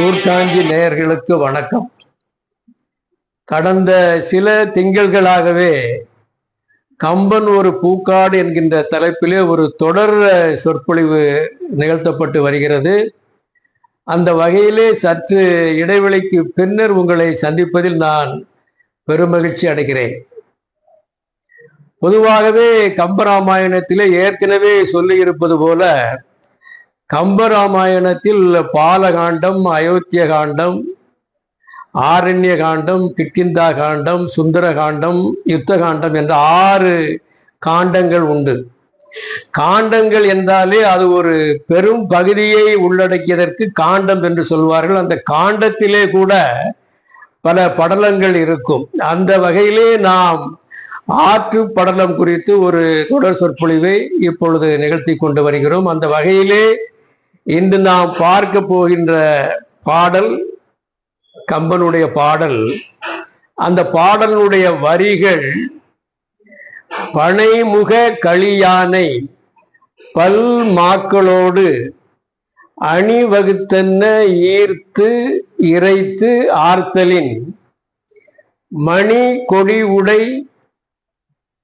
கூட்டாஞ்சி நேயர்களுக்கு வணக்கம். கடந்த சில திங்கள்களாகவே கம்பன் ஒரு பூக்காடு என்கின்ற தலைப்பிலே ஒரு தொடர் சொற்பொழிவு நிகழ்த்தப்பட்டு வருகிறது. அந்த வகையிலே சற்று இடைவெளிக்கு பின்னர் உங்களை சந்திப்பதில் நான் பெருமகிழ்ச்சி அடைகிறேன். பொதுவாகவே கம்பராமாயணத்திலே ஏற்கனவே சொல்லியிருப்பது போல கம்பராமாயணத்தில் பாலகாண்டம் அயோத்திய காண்டம் ஆரண்ய காண்டம் கிட்கிந்தா காண்டம் சுந்தர காண்டம் யுத்த காண்டம் என்ற ஆறு காண்டங்கள் உண்டு. காண்டங்கள் என்றாலே அது ஒரு பெரும் பகுதியை உள்ளடக்கியதற்கு காண்டம் என்று சொல்வார்கள். அந்த காண்டத்திலே கூட பல படலங்கள் இருக்கும். அந்த வகையிலே நாம் ஆற்று படலம் குறித்து ஒரு தொடர் சொற்பொழிவை இப்பொழுது நிகழ்த்தி கொண்டு வருகிறோம். அந்த வகையிலே இன்று நாம் பார்க்க போகின்ற பாடல் கம்பனுடைய பாடல். அந்த பாடலுடைய வரிகள் பனைமுக களியானை பல் மாக்களோடு அணிவகுத்தன்ன ஈர்த்து இறைத்து ஆர்த்தலின் மணி கொடி உடை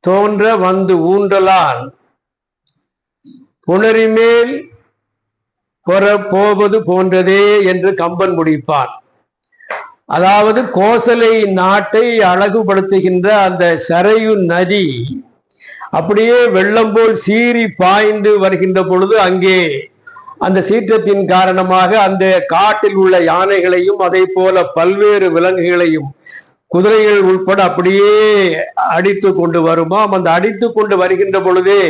தோன்ற வந்து ஊன்றலான். புணரிமேல் பொற போவது போன்றதே என்று கம்பன் முடிப்பான் அதாவது கோசலை நாட்டை அழகுபடுத்துகின்ற அந்த சரையு நதி அப்படியே வெள்ளம் போல் சீறி பாய்ந்து வருகின்ற பொழுது அங்கே அந்த சீற்றத்தின் காரணமாக அந்த காட்டில் உள்ள யானைகளையும் அதே போல பல்வேறு விலங்குகளையும் குதிரைகள் உட்பட அப்படியே அடித்து கொண்டு வருமாம். அந்த அடித்து கொண்டு வருகின்ற பொழுதே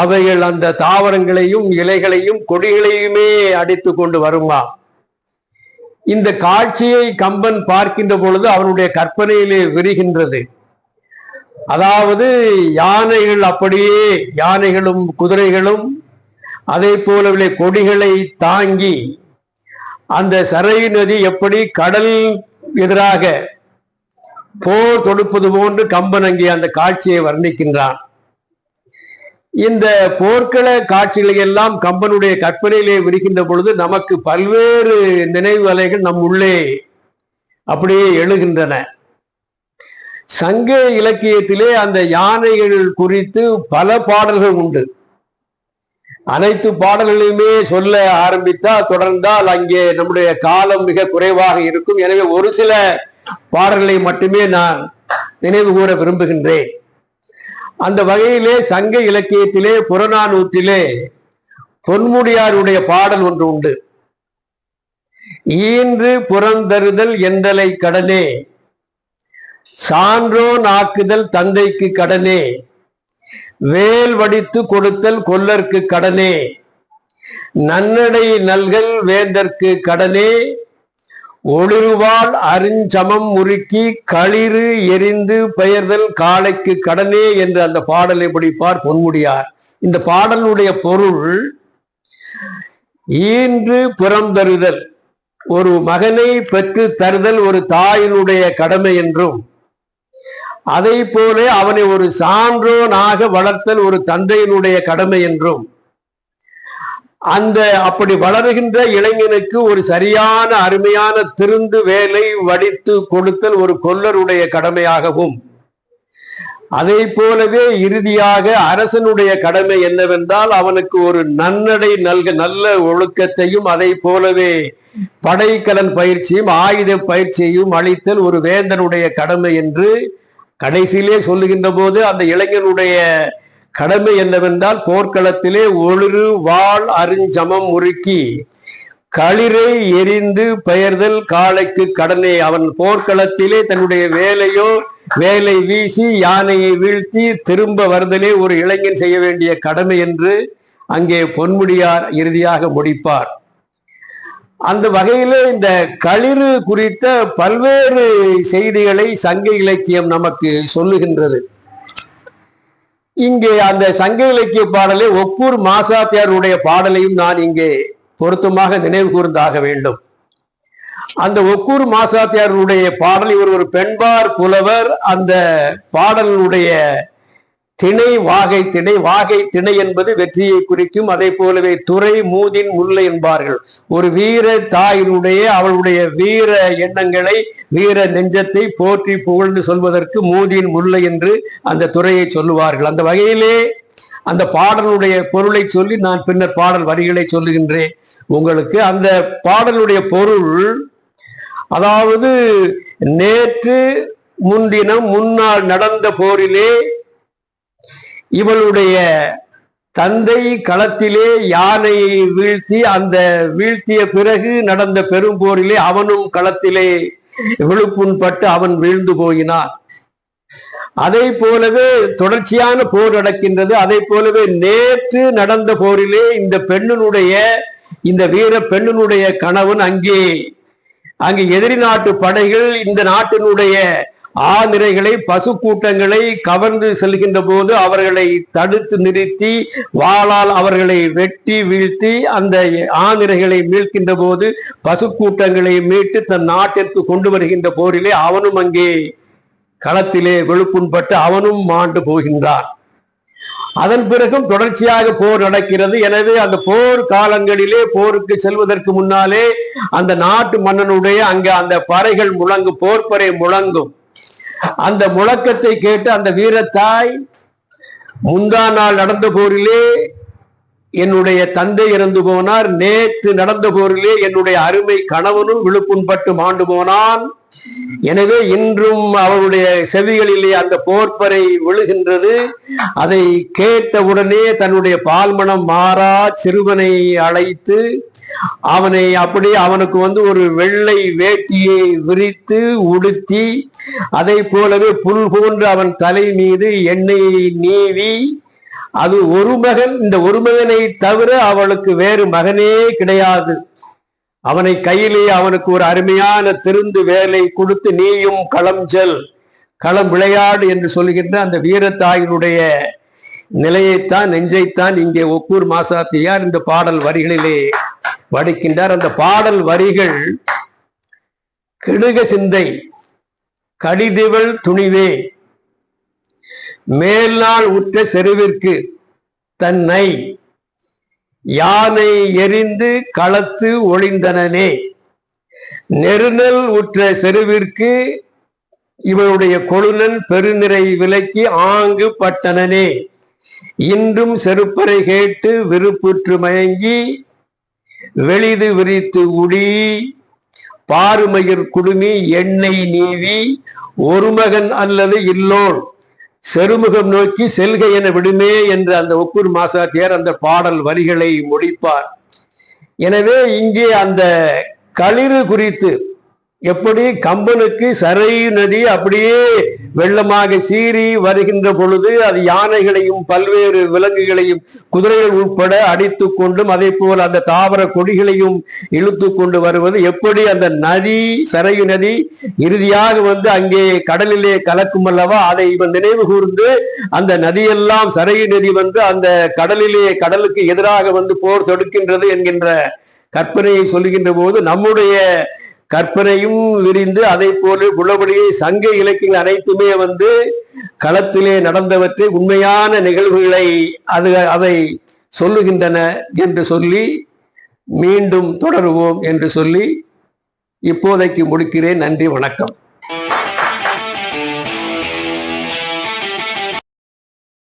அவைகள் அந்த தாவரங்களையும் இலைகளையும் கொடிகளையுமே அடித்து கொண்டு வருமா? இந்த காட்சியை கம்பன் பார்க்கின்ற பொழுது அவனுடைய கற்பனையிலே விரிகின்றது. அதாவது யானைகள் அப்படியே யானைகளும் குதிரைகளும் அதே போலவில்லை கொடிகளை தாங்கி அந்த சரை நதி எப்படி கடல் எதிராக போர் தொடுப்பது போன்று கம்பன் அங்கே அந்த காட்சியை வர்ணிக்கின்றான். இந்த போர்க்கள காட்சிகளை எல்லாம் கம்பனுடைய கற்பனையிலே விரிக்கின்ற பொழுது நமக்கு பல்வேறு நினைவு அலைகள் நம் உள்ளே அப்படியே எழுகின்றன. சங்க இலக்கியத்திலே அந்த யானைகள் குறித்து பல பாடல்கள் உண்டு. அனைத்து பாடல்களையுமே சொல்ல ஆரம்பித்தால் தொடர்ந்தால் அங்கே நம்முடைய காலம் மிக குறைவாக இருக்கும். எனவே ஒரு சில பாடல்களை மட்டுமே நான் நினைவு கூற விரும்புகின்றேன். அந்த வகையிலே சங்க இலக்கியத்திலே புறநானூற்றிலே பொன்முடியாருடைய பாடல் ஒன்று உண்டு. ஈன்று புறந்தருதல் எந்தலை கடனே? சான்றோன் ஆக்குதல் தந்தைக்கு கடனே? வேல் வடித்து கொடுத்தல் கொல்லர்க்கு கடனே? நன்னடை நல்கல் வேந்தற்கு கடனே? ஒளிருவாள் அருஞ்சமம் முறுக்கி களிறு எரிந்து பெயர்தல் காலைக்கு கடனே என்று அந்த பாடலை படிப்பார் பொன்முடியார். இந்த பாடலுடைய பொருள் ஈன்று புறந்தருதல் ஒரு மகனை பெற்று தருதல் ஒரு தாயினுடைய கடமை என்றும் அதை போல அவனை ஒரு சான்றோனாக வளர்த்தல் ஒரு தந்தையினுடைய கடமை என்றும் அந்த அப்படி வளருகின்ற இளைஞனுக்கு ஒரு சரியான அருமையான திருந்து வேலை வடித்து கொடுத்தல் ஒரு கொல்லருடைய கடமையாகவும். அதை போலவே இறுதியாக அரசனுடைய கடமை என்னவென்றால் அவனுக்கு ஒரு நன்னடை நல்க நல்ல ஒழுக்கத்தையும் அதை போலவே படைக்கலன் பயிற்சியும் ஆயுத பயிற்சியையும் அளித்தல் ஒரு வேந்தனுடைய கடமை என்று கடைசியிலே சொல்லுகின்ற போது அந்த இளைஞனுடைய கடமை என்னவென்றால் போர்க்களத்திலே ஒளிரு வாழ் அருஞ்சமம் முறுக்கி களிரை எரிந்து பெயர்தல் காலைக்கு கடனே. அவன் போர்க்களத்திலே தன்னுடைய வேலையோ வேலை வீசி யானையை வீழ்த்தி திரும்ப வருதலே ஒரு இளைஞன் செய்ய வேண்டிய கடமை என்று அங்கே பொன்முடியார் இறுதியாக முடிப்பார். அந்த வகையிலே இந்த களிறு குறித்த பல்வேறு செய்திகளை சங்க இலக்கியம் நமக்கு சொல்லுகின்றது. இங்கே அந்த சங்க இலக்கிய பாடலை ஒக்கூர் மாசாத்தியாருடைய பாடலையும் நான் இங்கே பொருத்தமாக நினைவு கூர்ந்தாக வேண்டும். அந்த ஒக்கூர் மாசாத்தியாருடைய பாடல் இவர் ஒரு பெண்பார் புலவர். அந்த பாடலுடைய திணை வாகை திணை வாகை திணை என்பது வெற்றியை குறிக்கும். அதே போலவே துறை மூதின் முல்லை என்பார்கள். ஒரு வீர தாயினுடைய அவளுடைய வீர எண்ணங்களை வீர நெஞ்சத்தை போற்றி புகழ்ந்து சொல்வதற்கு மூதின் முல்லை என்று அந்த துறையை சொல்லுவார்கள். அந்த வகையிலே அந்த பாடலுடைய பொருளை சொல்லி நான் பின்னர் பாடல் வரிகளை சொல்லுகின்றேன். உங்களுக்கு அந்த பாடலுடைய பொருள் அதாவது நேற்று முன்தினம் முன்னால் நடந்த போரிலே இவளுடைய தந்தை களத்திலே யானையை வீழ்த்தி அந்த வீழ்த்திய பிறகு நடந்த பெரும் போரிலே அவனும் களத்திலே விழுப்புண்பட்டு அவன் வீழ்ந்து போயினான். அதை போலவே தொடர்ச்சியான போர் நடக்கின்றது. அதை போலவே நேற்று நடந்த போரிலே இந்த பெண்ணினுடைய இந்த வீர பெண்ணினுடைய கணவன் அங்கே அங்கு எதிரி நாட்டு படைகள் இந்த நாட்டினுடைய ஆநிரைகளை பசு கூட்டங்களை கவர்ந்து செல்கின்ற போது அவர்களை தடுத்து நிறுத்தி வாளால் அவர்களை வெட்டி வீழ்த்தி அந்த ஆநிரைகளை மீட்கின்ற போது பசு கூட்டங்களை மீட்டு தன் நாட்டிற்கு கொண்டு வருகின்ற போரிலே அவனும் அங்கே களத்திலே வெளுப்புண்பட்டு அவனும் மாண்டு போகின்றான். அதன் பிறகும் தொடர்ச்சியாக போர் நடக்கிறது. எனவே அந்த போர் காலங்களிலே போருக்கு செல்வதற்கு முன்னாலே அந்த நாட்டு மன்னனுடைய அங்க அந்த பறைகள் முழங்கும் போர்ப்பறை முழங்கும். அந்த முழக்கத்தை கேட்டு அந்த வீரத்தாய் முந்தா நாள் நடந்த போரிலே என்னுடைய தந்தை இறந்து போனார். நேற்று நடந்த போரிலே என்னுடைய அருமை கணவனும் விழுப்புண்பட்டு மாண்டு போனான். எனவே இன்றும் அவருடைய செவிகளிலே அந்த போர்ப்பறை விழுகின்றது. அதை கேட்டவுடனே தன்னுடைய பால்மணம் மாறா சிறுவனை அழைத்து அவனை அப்படியே அவனுக்கு வந்து ஒரு வெள்ளை வேட்டியை விரித்து உடுத்தி அதை போலவே புல் போன்று அவன் தலை மீது எண்ணெயை நீவி அது ஒரு மகன் இந்த ஒரு மகனை தவிர அவளுக்கு வேறு மகனே கிடையாது. அவனை கையிலே அவனுக்கு ஒரு அருமையான திருந்து வேலை கொடுத்து நீயும் களம் செல். களம் விளையாடு என்று சொல்கின்ற அந்த வீரத்தாயினுடைய நிலையைத்தான் நெஞ்சைத்தான் இங்கே ஒக்கூர் மாசாத்தியார் இந்த பாடல் வரிகளிலே வடிக்கின்றார். அந்த பாடல் வரிகள் கெடுக சிந்தை கடிதிவள் துணிவே மேல் நாள் உற்ற செருவிற்கு தன்னை யானை எரிந்து களத்து ஒளிந்தனனே நெருநல் உற்ற செருவிற்கு இவனுடைய கொழுநன் பெருநிறை விலக்கி ஆங்கு பட்டனனே. இன்றும் செருப்பறை கேட்டு விருப்புற்று மயங்கி வெளிது விரித்து உடி. பாருமயிர் குடுமி எண்ணெய் நீவி ஒரு மகன் அல்லது இல்லோன். செருமுகம் நோக்கி செல்க என விடுமே என்று அந்த ஒக்கூர் மாசாத்தியார் அந்த பாடல் வரிகளை முடிப்பார். எனவே இங்கே அந்த களிறு குறித்து எப்படி கம்பனுக்கு சரை நதி அப்படியே வெள்ளமாக சீறி வருகின்ற பொழுது அது யானைகளையும் பல்வேறு விலங்குகளையும் குதிரைகள் உட்பட அடித்து கொண்டும் அதே போல் அந்த தாவர கொடிகளையும் இழுத்து கொண்டு வருவது. எப்படி? அந்த நதி சரையு நதி இறுதியாக வந்து அங்கே கடலிலே கலக்கும் அல்லவா? அதை இவன் நினைவு கூர்ந்து அந்த நதியெல்லாம் சரையு நதி வந்து அந்த கடலிலே கடலுக்கு எதிராக வந்து போர் தொடுக்கின்றது என்கின்ற கற்பனையை சொல்கின்ற போது நம்முடைய கற்பனையும் விரிந்து அதை போல உள்ளபடியே சங்க இலக்கியங்கள் அனைத்துமே வந்து களத்திலே நடந்தவற்றை உண்மையான நிகழ்வுகளை அது அதை சொல்லுகின்றன என்று சொல்லி மீண்டும் தொடருவோம் என்று சொல்லி இப்போதைக்கு முடிக்கிறேன். நன்றி வணக்கம்.